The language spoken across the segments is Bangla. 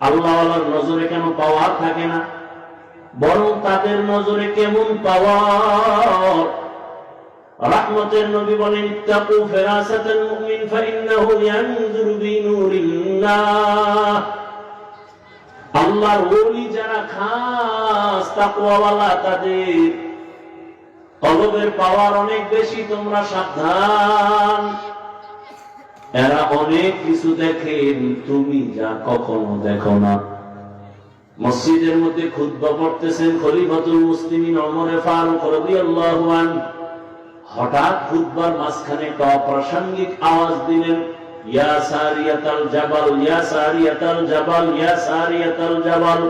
আল্লাহওয়ালার নজরে কেন পাওয়ার থাকে না? বরং তাদের নজরে কেমন পাওয়ার? রহমতের নবী বলেন, ইত্তাকু ফিরাসাতাল মুমিন ইয়ানজুরু বিনুরিল্লাহ। আল্লাহর ওলি যারা খাস, তাকওয়াওয়ালা তাদের কলবের পাওয়ার অনেক বেশি, তোমরা সাবধান। এরা অনেক কিছু দেখেন তুমি যা কখনো দেখো না। মসজিদের মধ্যে খুদ্া পড়তেছেন খলিফাতুল মুসলিমিন অমরে ফারুক হঠাৎ খুদ্বার মাঝখানে একটা অপ্রাসঙ্গিক আওয়াজ দিলেন, ইয়া সারিয়াতাল জাবাল, ইয়া সারিয়াতাল জাবাল, ইয়া সারিয়াতাল জাবাল।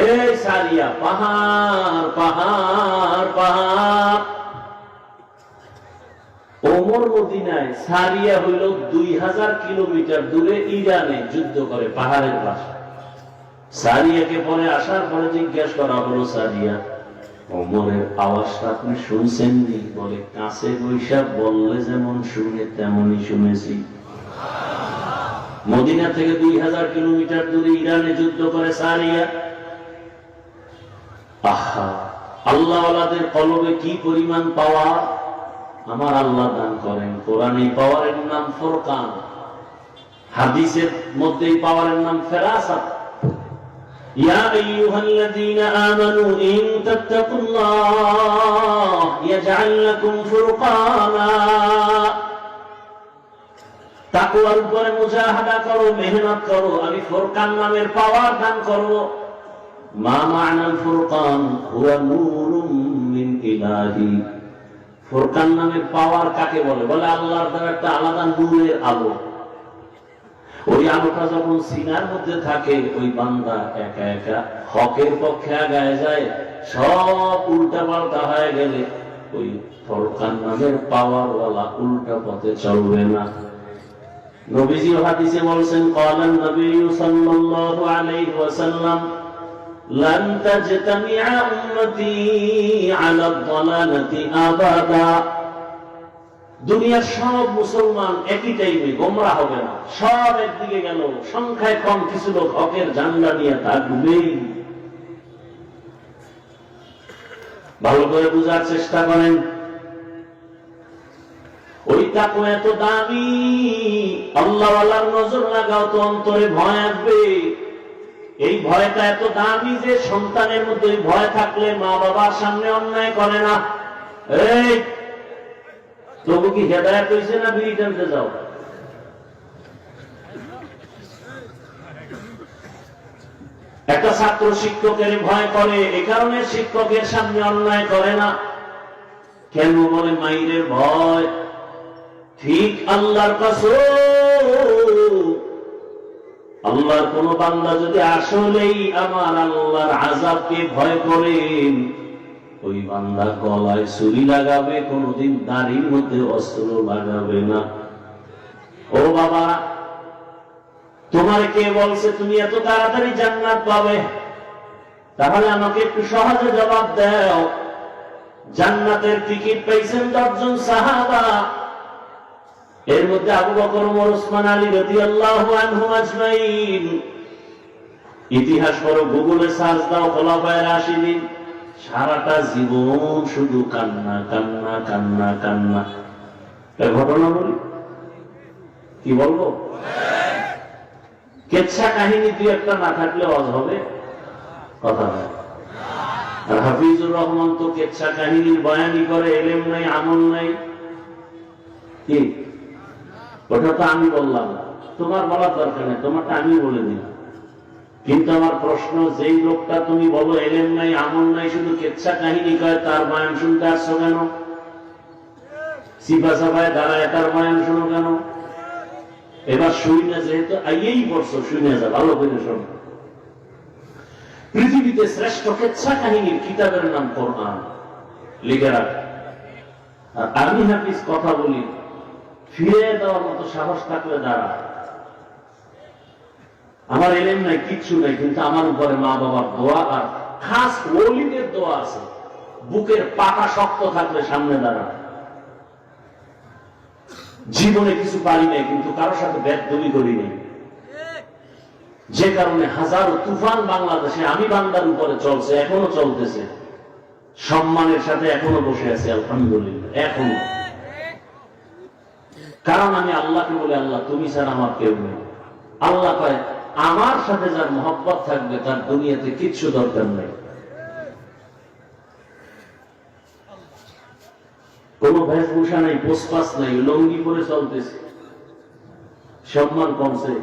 এই সারিয়া, পাহাড় পাহাড় পাহাড়। ওমর মদিনায় সারিয়া হইল দুই হাজার কিলোমিটার দূরে ইরানে যুদ্ধ করে পাহাড়ের পাশে। সারিয়াকে পরে আসার পরে জিজ্ঞেস করা হলো, সারিয়া, ওমরের আওয়াজটা আপনি বলে, কাছে বললে যেমন শুনে, তেমনই শুনেছি। মদিনা থেকে দুই হাজার কিলোমিটার দূরে ইরানে যুদ্ধ করে সারিয়া। আহা আল্লাহ কলবে কি পরিমাণ পাওয়া? আমার আল্লাহ দান করেন। কোরআনে পাওয়ারের নাম ফোরকান। হাদিসের মধ্যে পাওয়ারের নাম ফেরাসাত। ইয়া করো, মেহনত করো, আমি ফোরকান নামের পাওয়ার দান করব। মা মা'নাল ফুরকান, হুয়া নূরুম ফোরকান নামের পাওয়ার কাকে বলে? বলে আল্লাহর দ্বারা একটা আলাদা নূরের আলো। ওই আলোটা যখন সিনার মধ্যে থাকে, ওই বান্দা একা একা হকের পক্ষে আগায় যায়, সব উল্টা পাল্টা হয়ে গেলে ওই ফরকান নামের পাওয়ার ওয়ালা উল্টা পথে চলবে না। নবীজি হাদিসে বলছেন, কলেন নবী সাল্লাল্লাহু আলাইহি ওয়াসাল্লাম لن تجتمع امتي على الضلاله ابدا দুনিয়ার সব মুসলমান একই টাইমে গোমরা হবে না সব একদিকে গেল সংখ্যায় কম কিছু লোক হকের জানলা নিয়ে থাকবেই ভালো করে বুঝার চেষ্টা করেন ওই তাকো এত দামি আল্লাহ নজর লাগাও তো অন্তরে ভয় আসবে এই ভয়টা এত দামি যে সন্তানের মধ্যে ওই ভয় থাকলে মা বাবার সামনে অন্যায় করে না। তবু কি হেদায়ত হয়েছে না বিড়ি টানতে যাও? একটা ছাত্র শিক্ষকের ভয় করে, এ কারণে শিক্ষকের সামনে অন্যায় করে না। কেন বলে মাইরের ভয়? ঠিক আল্লাহর কাছে আল্লাহর কোন বান্দা যদি আসলেই আমার আল্লাহর আজাবকে ভয় করেন ওই বান্দা গলায় ছুরি লাগাবে, কোনদিন দাড়ির মধ্যে অস্ত্র লাগাবে না। ও বাবা, তোমার কে বলছে তুমি এত তাড়াতাড়ি জান্নাত পাবে? তাহলে আমাকে একটু সহজে জবাব দাও। জান্নাতের টিকিট পাইছেন দশজন সাহাবা। এর মধ্যে আবু বকর ওমর ওসমান আলী রাদিয়াল্লাহু আনহু আজমাইন। ইতিহাস করো গুগলে সার্চ দাও, খোলাফায়ে রাশিদিন। সারাটা জীবন শুধু কান্না কান্না কান্না কান্না। ঘটনা বলি। কি বলব? কেচ্ছা কাহিনী দুই একটা না থাকলে অজ হবে। কথা হয় হাফিজুর রহমান তো কেচ্ছা কাহিনীর বয়ানি করে, এলেম নাই, আমল নাই। কি? ওটা তো আমি বললাম। তোমার বলার দরকার নেই, তোমারটা আমি বলে দিলাম। কিন্তু আমার প্রশ্ন, যেই লোকটা তুমি বলো এলেন নাই, আমল নাই, শুধু কেচ্ছা কাহিনী কয়, তার বয়ান শুনতে আসছো কেন? সিপা সাফায় দাঁড়ায়, তার বয়ান শোনো কেন? এবার শুই না, যেহেতু আইয়েই পড়ছো না, যা, ভালো করে শোনো। পৃথিবীতে শ্রেষ্ঠ কেচ্ছা কাহিনীর কিতাবের নাম কোরআন। লিখে রাখ। আর আমি হাফিজ কথা বলি। ফিরে দেওয়ার মতো সাহস থাকলে দাঁড়া আমার এলেম নাই, কিচ্ছু নাই, কিন্তু আমার উপরে মা বাবার দোয়া আর খাস ওলিদের দোয়া আছে। বুকের পাকা শক্ত থাকলে সামনে দাঁড়া জীবনে কিছু পারি নাই, কিন্তু কারোর সাথে ব্যাধমি করি নাই। যে কারণে হাজারো তুফান বাংলাদেশে আমি বান্দার উপরে চলছে, এখনও চলতেছে। সম্মানের সাথে এখনও বসে আছে, আলহামদুলিল্লাহ, এখনও। কারণ আমি আল্লাহকে বলে, আল্লাহ, তুমি স্যার আমার কেউ নেই। আল্লাহ কয়, আমার সাথে যার মহব্বত থাকবে, তার দুনিয়াতে কিচ্ছু দরকার নেই। কোন বেশভূষা নাই পোস্পাস নাই, লঙ্গি পরে চলতেছে। সম্মান কমছে।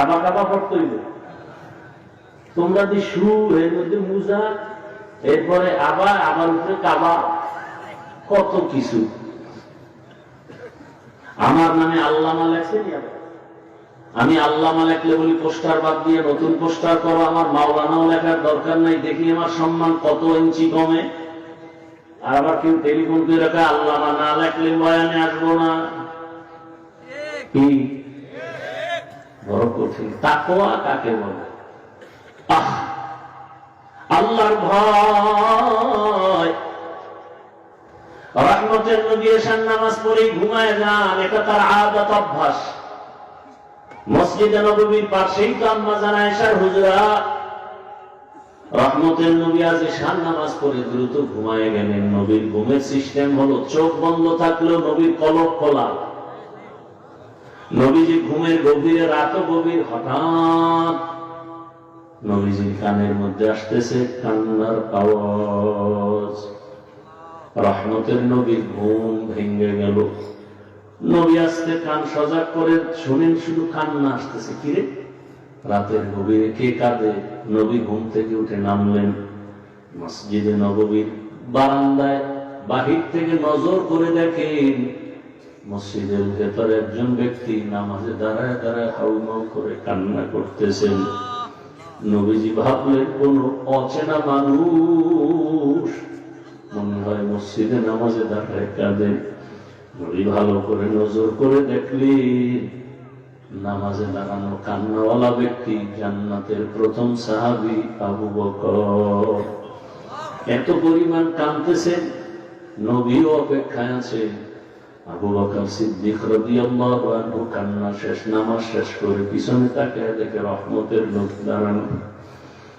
আবা কাবা পড়তে তোমরা দি শু এর মধ্যে মুজা এরপরে আবার আবার উপরে কাবা, কত কিছু। আমার নামে আল্লামা লেখছেন আমি আল্লামা লেখলে বলি, পোস্টার বাদ দিয়ে নতুন পোস্টার করো, আমার মাওলানাও লেখার দরকার নাই, দেখি আমার সম্মান কত ইঞ্চি কমে। আর আবার কেউ টেলিফোন করে রাখা আল্লামা না লেখলে বয়ানে আসব না। বড় কঠিন তাকোয়া কাকে বলে? আল্লাহর ভয়। রহমতের নবী এসান নামাজ পড়ে ঘুমায় যান এটা তার আদত অভ্যাস। মসজিদে নবীর পাশেই তো আম্মা জানা এসার হুজরা। রহমতের নবী আজ এসান নামাজ পড়ে দ্রুত ঘুমায় গেলেন। নবীর ঘুমের সিস্টেম হলো চোখ বন্ধ থাকলেও নবীর কলক খোলা। নবীজি ঘুমের গভীরে রাত গভীর, হঠাৎ নবীজির কানের মধ্যে আসতেছে কান্নার আওয়াজ। রহমতের নবীর ঘুম ভেঙে গেল। নবী আসতে কান সজাগ করে শুনেন, শুধু কান্না আসতেছে। কিরে রাতের গভীরে কে কাঁদে? নবী ঘুম থেকে উঠে নামলেন মসজিদে নববীর বারান্দায়। বাহির থেকে নজর করে দেখেন মসজিদের ভেতরে একজন ব্যক্তি নামাজে দাঁড়ায় দাঁড়ায় হাউমাউ করে কান্না করতেছেন। নবীজি ভাবলেন, কোন অচেনা মানুষ মনে হয় মসজিদে নামাজে দাঁড়ায় কাঁদে নবী ভালো করে নজর করে দেখলেন নামাজে দাঁড়ানো কান্নাওয়ালা ব্যক্তি জান্নাতের প্রথম সাহাবি আবু বকর। এত পরিমাণ কাঁদতেছেন নবীও অপেক্ষায় আছে। আবু বকর সিদ্দিক আনহু কান্না শেষ, নামাজ শেষ করে পিছনে তাকে দেখে রহমতের লোক দাঁড়ানো।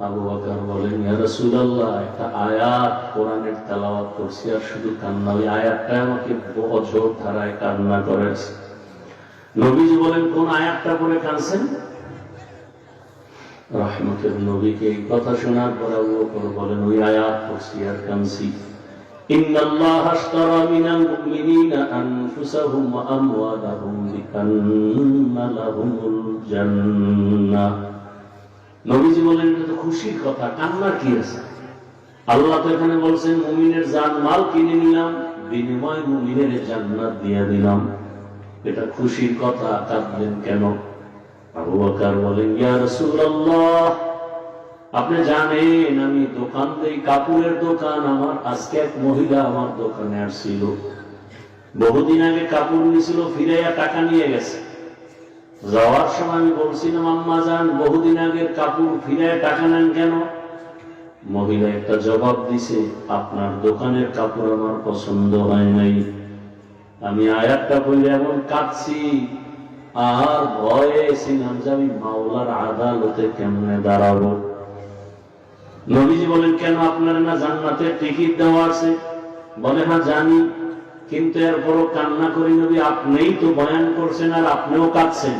আবু বকর বলেন ইয়া রাসূলুল্লাহ একটা আয়াত কোরআনের তেলাওয়াত করছি আর শুধু কান্না ওই আয়াতটা আমাকে অঝোর ধারায় কান্না করেছে নবীজি বলেন কোন আয়াতটা পড়ে কাঁদছেন রহমতের নবীকে এই কথা শোনার পর আবু বকর বলেন ওই আয়াত পড়ছি আর কাঁদছি إن الله اشترى من المؤمنين أنفسهم وأموالهم بأن لهم الجنة নবীজি বলেন এটা তো খুশির কথা, কান্নার কি আছে? আল্লাহ তো এখানে বলছেন, মুমিনের জান মাল কিনে নিলাম, বিনিময় মুমিনের জান্নাত দিয়ে দিলাম। এটা খুশির কথা কাঁদলেন কেন? আবু বকর বলেন, ইয়া রাসূলুল্লাহ, আপনি জানেন, আমি দোকান দেই, কাপড়ের দোকান, আমার আজকে এক মহিলা আমার দোকানে আসছিল। বহুদিন আগে কাপড় নিয়েছিল ফিরাইয়া টাকা নিয়ে গেছে। যাওয়ার সময় আমি বলছিলাম, আম্মা যান, বহুদিন আগের কাপড় ফিরে টাকা নেন কেন? মহিলা একটা জবাব দিছে, আপনার দোকানের কাপড় আমার পছন্দ হয় নাই। আমি আয়াতটা বললে এমন কাঁদছি। আর ভয়ে ছিলাম যে আমি মাওলার আদালতে কেমনে দাঁড়াবো? নবীজি বলেন, কেন আপনার না জান্নাতের টিকিট দেওয়া আছে? বলে হ্যাঁ জানি। কিন্তু এরপরও কান্না করি নবী, আপনিই তো বয়ান করছেন আর আপনিও কাঁদছেন।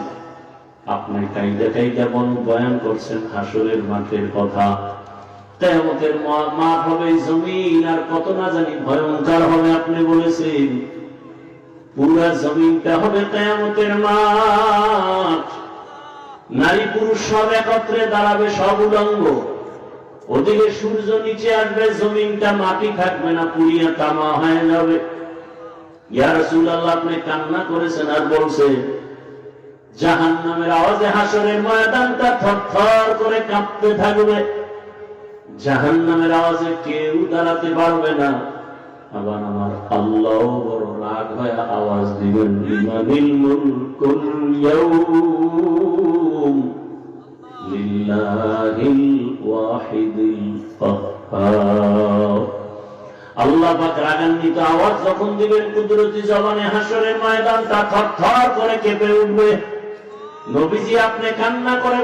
আপনি কাইদা কাইদা বন বয়ান করছেন, হাসরের মাঠের কথা। নারী পুরুষ সব একত্রে দাঁড়াবে সব উলঙ্গ। ওদিকে সূর্য নিচে আসবে, জমিনটা মাটি থাকবে না, পুড়িয়া তামা হয়ে যাবে। আপনি কান্না করেছেন আর বলছে জাহান নামের আওয়াজে হাসরের ময়দানটা থরথর করে কাঁপতে থাকবে। জাহান নামের আওয়াজে কেউ দাঁড়াতে পারবে না। আবার আমার আল্লাহ বড় রাগ হয়ে আওয়াজ দিবেন, লিমানিল মুলকুল ইয়াউম লিল্লাহিল ওয়াহিদিল কাহ্হার রাগান্বিত আওয়াজ যখন দিবেন, কুদরতি জবানে হাসরের করে কেঁপে উঠবে। নবীজি আপনি কান্না করে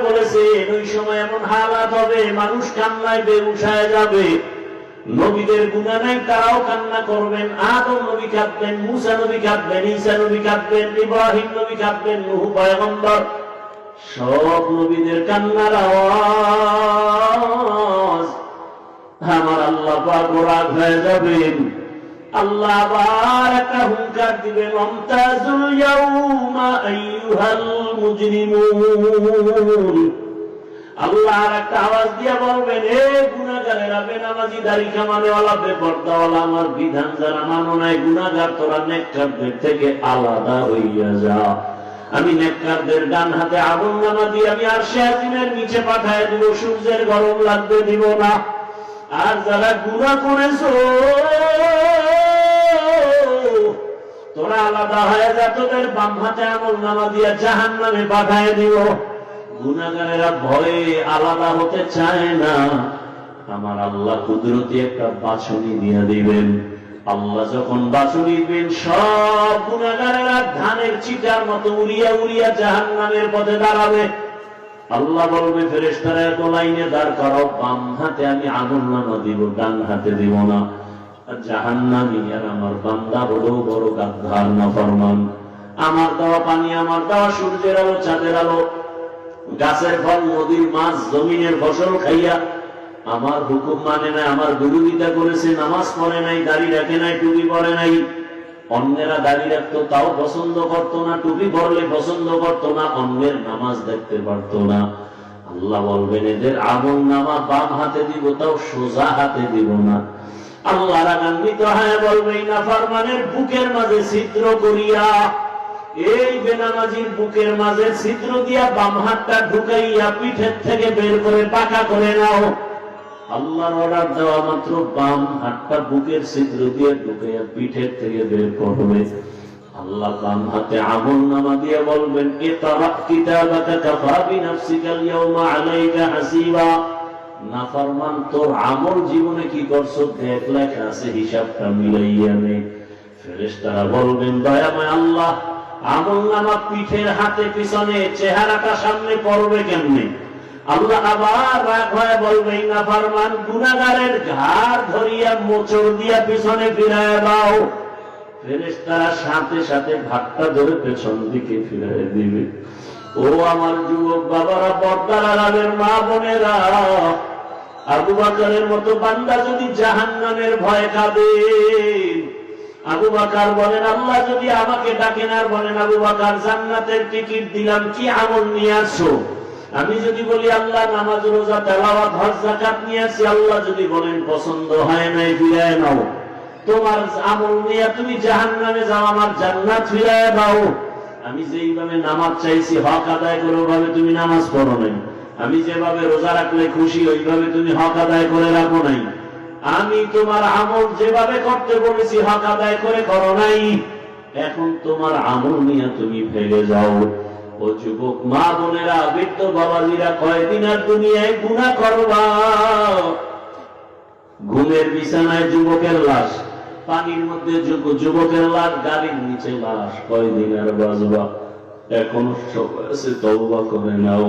ওই সময় এমন হালাত হবে, মানুষ কান্নায় বেউসায় যাবে। নবীদের গুণা নাই, তারাও কান্না করবেন। আদম নবী কাঁদবেন, মুসা নবী কাঁদবেন, ঈসা নবী কাঁদবেন, ইব্রাহিম নবী কাঁদবেন, নুহু পয়গম্বর। সব নবীদের কান্নার আওয়াজ। আমার আল্লাহ পাক হয়ে যাবেন আল্লাহ হুঙ্কার ইয়াউমা মুজরিমুন। আল্লাহ আর একটা আওয়াজ দিয়ে বলবেন, এ গুনাহগারেরা, বেনামাজি দাড়ি আমার বিধান যারা, মানো নাই, গুনাহগার তোরা নেককারদের থেকে আলাদা হইয়া যা। আমি নেককারদের ডান হাতে আগুন নামা দিয়ে, আমি আর শেয়াতিনের নিচে পাঠায় দিব, সূর্যের গরম লাগবে, দিব না। আর যারা গুণা করেছ, তোরা আলাদা হয়ে যা, তোদের বাম হাতে আমল নামা দিয়া জাহান নামে পাঠায় দিব গুণাগারেরা ভয়ে আলাদা হতে চায় না। আমার আল্লাহ কুদরতি একটা বাছনি দিয়ে দিবেন। আল্লাহ যখন বাছনি দিবেন, সব গুণাগারেরা ধানের চিটার মতো উড়িয়া উড়িয়া জাহান নামের পথে দাঁড়াবে। আল্লাহ বলবে ফেরেস্তারা এত লাইনে দাঁড় করো বাম হাতে আমি আগুন নামা দিব, ডান হাতে দিব না। আমার বান্দা বড় গাদ্ধার না ফরমান আমার দেওয়া পানি, আমার দেওয়া সূর্যের আলো, চাঁদের আলো। গাছের ফল, নদীর মাছ, জমিনের ফসল খাইয়া আমার হুকুম মানে না আমার বিরোধিতা করেছে, নামাজ পড়ে নাই, দাড়ি রাখে নাই, টুপি পরে নাই। অন্যেরা দাড়ি রাখতো, তাও পছন্দ করতো না, টুপি পরলে পছন্দ করতো না, অন্যের নামাজ দেখতে পারতো না। আল্লাহ বলবেন, এদের আগুন নামা বাম হাতে দিব, তাও সোজা হাতে দিব না। আল্লাহ রাগান্বিত বলবে না ফারমানের বুকের মাঝে ছিদ্র করিয়া, এই বেনামাজির বুকের মাঝে ছিদ্র দিয়া বাম ঢুকাইয়া পিঠের থেকে বের করে পাকা করে নাও। আল্লাহর অর্ডার দেওয়া মাত্র বাম হাতটা বুকের ছিদ্র দিয়ে ঢুকাইয়া পিঠের থেকে বের করবে। আল্লাহ বাম হাতে আমল নামা দিয়ে বলবেন এ তারা কিতাবাকা কাফা বিনাফসিকাল ইয়াউমা আলাইকা হাসিবা। তোর আমল জীবনে কি করছ? দেখ, লেখা আছে, হিসাবটা মিলাইয়া নে। ফেরেশতারা বলবেন, দয়াময় আল্লাহ, আমল নামা পিঠের হাতে পিছনে চেহারাটা সামনে পড়বে কেমনে? আল্লাহ আবার রাগ বলবে ঘাড় ধরিয়া দিয়া পিছনে ফিরায় দাও। ফেরেশতারা সাথে সাথে ধরে পেছন দিকে দিবে। ও আমার যুবক বাবারা পর্দার মা বোনেরা, আবু মতো বান্দা যদি জাহান নামের ভয় খাবে আবু বাকার বলেন, আল্লাহ যদি আমাকে ডাকেন আর বলেন, আবু বাকার, জান্নাতের টিকিট দিলাম, কি আমল নিয়ে আসো আমি যদি বলি, আল্লাহ, নামাজ, রোজা, তেলাওয়াত, হজ, যাকাত নিয়ে আসি, আল্লাহ যদি বলেন, পছন্দ হয় নাই, ফিরায় নাও। তোমার আমল নিয়ে তুমি জাহান নামে যাও, আমার জান্নাত ফিরায় দাও। আমি যেইভাবে নামাজ চাইছি, হক আদায় করে ওভাবে তুমি নামাজ পড়ো নাই। আমি যেভাবে রোজা রাখলে খুশি, ওইভাবে তুমি হক আদায় করে রাখো নাই। আমি তোমার আমল যেভাবে করতে বলেছি, হক আদায় করে করো নাই। এখন তোমার আমল নিয়ে তুমি ফেলে যাও। ও যুবক, মা বোনেরা, বৃদ্ধ বাবাজিরা, কয়দিন আর দুনিয়ায় গুণা করবা? ঘুমের বিছানায় যুবকের লাশ, পানির মধ্যে যুবকের লাশ, গাড়ির নিচে লাশ, কয়দিন আর বাজবা এখনও সময় আছে করে নাও।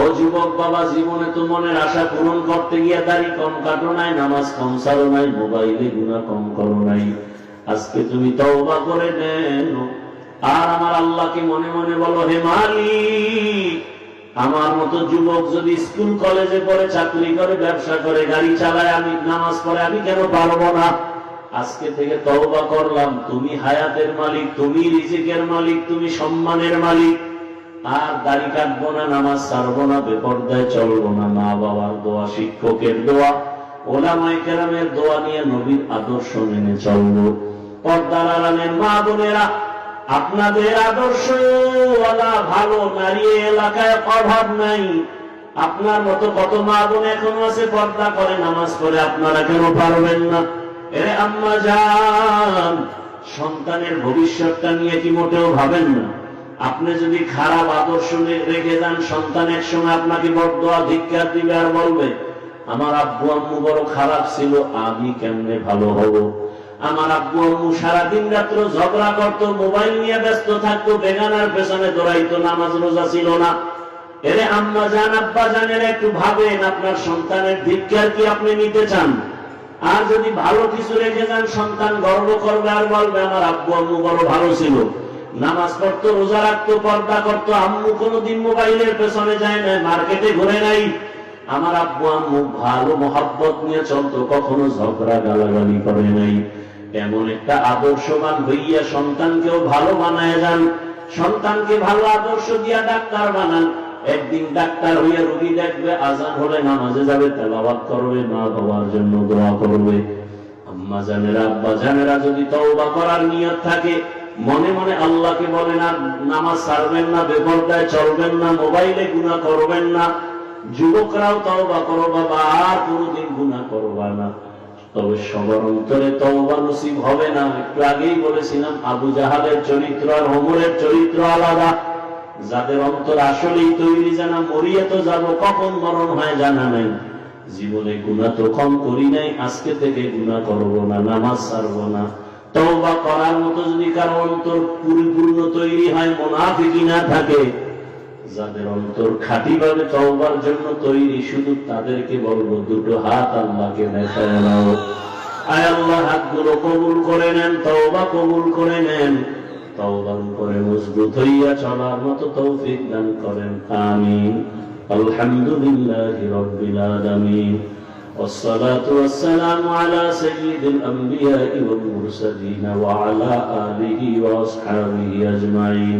ও যুবক, বাবা, জীবনে তো মনের আশা পূরণ করতে গিয়ে দাড়ি কম কাটো নাই, নামাজ কম সারো নাই, মোবাইলে গুণা কম করো নাই। আজকে তুমি তওবা করে নেন আর আমার আল্লাহকে মনে মনে বলো, হে মালিক, আমার মতো যুবক যদি স্কুল, কলেজে পড়ে, চাকরি করে, ব্যবসা করে, গাড়ি চালায়, আমি নামাজ পড়ে, আমি কেন পারব না? আজকে থেকে তওবা করলাম, তুমি হায়াতের মালিক, তুমি রিজিকের মালিক, তুমি সম্মানের মালিক। আর দাড়ি কাটবো না, নামাজ ছাড়বো না, বেপর্দায় চলবো না, মা বাবার দোয়া, শিক্ষকের দোয়া ওলামাই কেরামের দোয়া নিয়ে নবীর আদর্শ মেনে চলবো। পর্দার আরামের মা বোনেরা আপনাদের আদর্শ ভালো, নারী এলাকায় অভাব নাই। আপনার মতো কত মা বোন এখনও আছে, পর্দা করে, নামাজ পড়ে, আপনারা কেন পারবেন না? এরে আম্মা যান সন্তানের ভবিষ্যৎটা নিয়ে কি মোটেও ভাবেন না? আপনি যদি খারাপ আদর্শ রেখে যান, সন্তান এক সময় আপনাকে বড্ড ধিক্কার দিবে আর বলবে, আমার আব্বু আম্মু বড় খারাপ ছিল, আমি কেমনে ভালো হব? আমার আব্বু আম্মু সারাদিন রাত্র ঝগড়া করতো, মোবাইল নিয়ে ব্যস্ত থাকতো বেগানার পেছনে দৌড়াইতো, নামাজ রোজা ছিল না। এরে আম্মা জান আব্বা জানের একটু ভাবেন, আপনার সন্তানের ধিক্কার কি আপনি নিতে চান? আর যদি ভালো কিছু রেখে যান, সন্তান গর্ব করবে আর বলবে, আমার আব্বু আম্মু বড় ভালো ছিল। নামাজ পড়তো, রোজা রাখতো, পর্দা করতো, আম্মু কোনোদিন মোবাইলের পেছনে যায় না মার্কেটে ঘুরে নাই। আমার আব্বু আম্মু ভালো মহাব্বত নিয়ে চলতো, কখনো ঝগড়া, গালাগালি করে নাই। এমন একটা আদর্শবান হইয়া সন্তানকেও ভালো বানায় যান, সন্তানকে ভালো আদর্শ দিয়া ডাক্তার বানান। একদিন ডাক্তার হইয়া রোগী দেখবে, আজান হলে নামাজে যাবে তেলাবাদ করবে, মা বাবার জন্য দোয়া করবে। আম্মা জানেরা, আব্বা জানেরা, যদি তওবা করার নিয়ত থাকে, মনে মনে আল্লাহকে বলেন, আর নামাজ ছাড়বেন না, বেপরদায় চলবেন না, মোবাইলে গুনাহ করবেন না। যুবকরাও তওবা করো, বাবা, আর কোনোদিন গুনাহ করবা না। তবে সবার অন্তরে তওবা নসিব হবে না। একটু আগেই বলেছিলাম, আবু জাহালের চরিত্র আর ওমরের চরিত্র আলাদা। যাদের অন্তর আসলেই তৈরি জানা, মরিয়ে তো যাব, কখন মরণ হয় জানা নেই। জীবনে গুণা তো কম করি নাই, আজকে থেকে গুণা করব না, নামাজ ছাড়বো না। তওবা করার মতো যদি কারও অন্তর পরিপূর্ণ তৈরি হয় মোনাফিকি না থাকে। যাদের অন্তর খাঁটি ভাবে তওবার জন্য তৈরি শুধু তাদেরকে বলবো দুটো হাত আল্লাহকে দেখায় নাও আয় আল্লাহ হাতগুলো কবুল করে নেন তওবা কবুল করে নেন তওবার উপরে মজবুত হইয়া চলার মতো তৌফিক দান করেন আমিন আলহামদুলিল্লাহি রাব্বিল আলামিন والصلاة والسلام على سيد الأنبياء والمرسلين وعلى آله وأصحابه أجمعين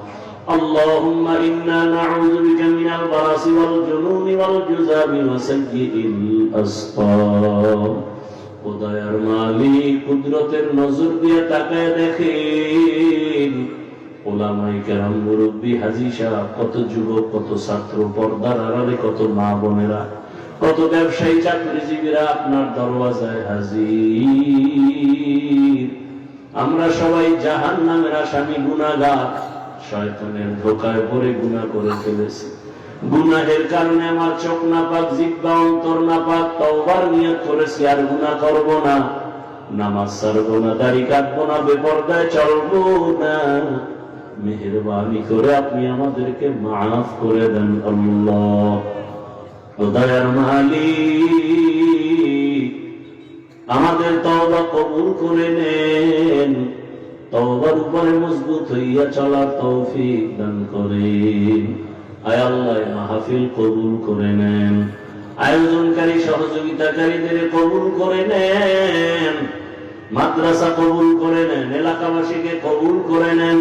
اللهم إنا نعوذ بك من البرص والجنون والجذام وسيء الأسقام খোদায়ার মালিক কুদরতের নজর দিয়ে তাকায় দেখেন ওলামাই কেরাম মুরব্বী হাজি সাহেব কত যুবক কত ছাত্র পর্দার আড়ালে কত মা বোনেরা কত ব্যবসায়ী চাকরিজীবীরা আপনার দরওয়াজায় হাজির আমরা সবাই জাহান নামের আসামি গুনাগার শয়তানের ধোকায় পড়ে গুনাহ করে ফেলেছি। গুনাহের কারণে আমার চোখ না পাক জিব্বা অন্তর না পাক তওবার নিয়ত করেছি, আর করব না। নামাজ না, দাড়ি না না। মেহরবানি করে আপনি আমাদেরকে মাফ করে দেন আল্লাহ। দয়ার মালিক, আমাদের তওবা কবুল করে নেন। তওবার উপরে মজবুত হইয়া চলার তৌফিক দান আয় আল্লাহ মাহফিল কবুল করে নেন। আয়োজনকারী, সহযোগিতাকারীদের কবুল করে নেন। মাদ্রাসা কবুল করে নেন, এলাকাবাসীকে কবুল করে নেন।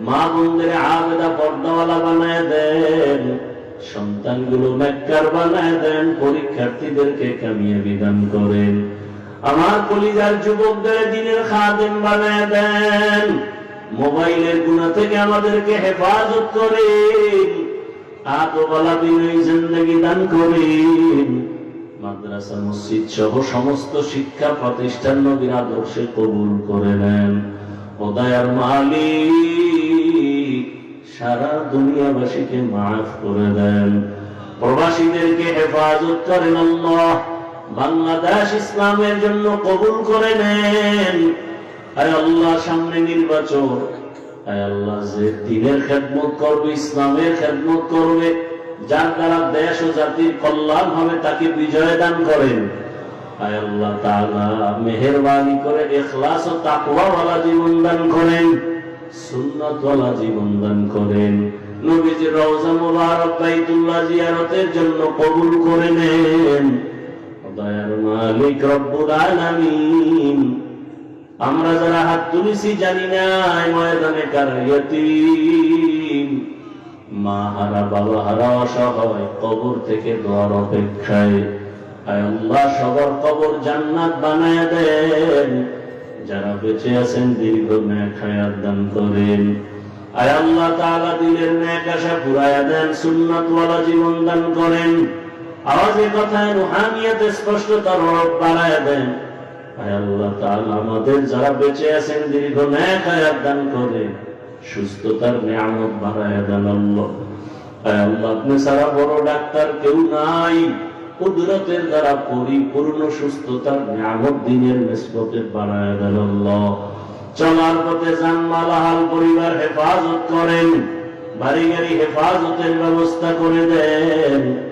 মা বোনদের আবেদা পর্দাওয়ালা বানায় দেন। সন্তানগুলো মেক্কার বানায় দেন, পরীক্ষার্থীদেরকে কামিয়ে বিধান করেন। আমার কলিজার যুবকদের দিনের খাদেম বানায় দেন। মোবাইলের গুণা থেকে আমাদেরকে হেফাজত করেন। আতবালা বিনয়ী জিন্দগি দান করেন। মাদ্রাসা, মসজিদ সহ সমস্ত শিক্ষা প্রতিষ্ঠান নবীর আদর্শে কবুল করে নেন। ওদায়ার মালিক সারা দুনিয়াবাসীকে মাফ করে দেন। প্রবাসীদেরকে হেফাজত করেন আল্লাহ। বাংলাদেশ ইসলামের জন্য কবুল করে নেন। আল্লাহ সামনে নির্বাচন আল্লাহ যে দিনের খেদমত করবে, ইসলামের খেদমত করবে, যার দ্বারা দেশ ও জাতির কল্যাণ হবে, তাকে বিজয় দান করেন। আল্লাহ করে ও জীবন দান করেন, সুন্নাতওয়ালা জীবন দান করেন। রওজা জন্য কবুল করে নেন। আমরা যারা হাত তুলেছি জানি না ময়দানে কার মা হারা অসহায়, কবর থেকে দোয়ার অপেক্ষায়। আল্লাহ, সবার কবর জান্নাত বানায় দেন। যারা বেঁচে আছেন, দীর্ঘ করেন। দেন জীবন দান করেন। আওয়াজে কথায় রুহানিয়াতে স্পষ্টতার রব বাড়ায় দেন। আল্লাহ তাআলা আমাদের যারা বেঁচে আছেন, দীর্ঘ ন্যাক হায়াত দান করেন সুস্থতার নিয়ামত বাড়ায় দেন আল্লাহ। পরিবার হেফাজত করেন, বাড়ি গাড়ি হেফাজতের ব্যবস্থা করে দেন।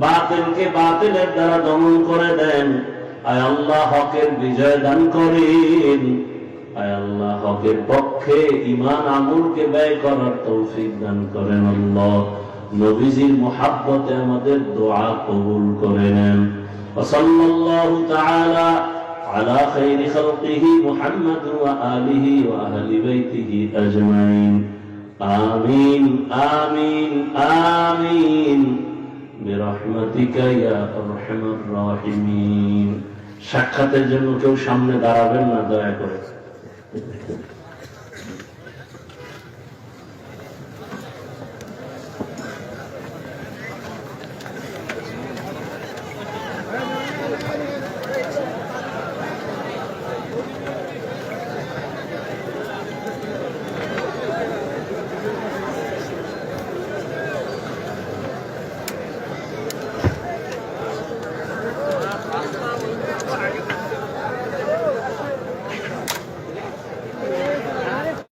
বাতিলকে বাতিলের দ্বারা দমন করে দেন আয় আল্লাহ হকের বিজয় দান করেন আয় আল্লাহ হকের পক্ষে ইমান আমলকে ব্যয় করার তৌফিক দান করেন আল্লাহ নবীজির মোহাব্বতে আমাদের দোয়া কবুল করে নেন وصلى الله تعالى على خير خلقه محمد وآله وأهل بيته أجمعين آمين آمين آمين برحمتك يا أرحم الراحمين সাক্ষাতের জন্য কেউ সামনে দাঁড়াবেন না দয়া করে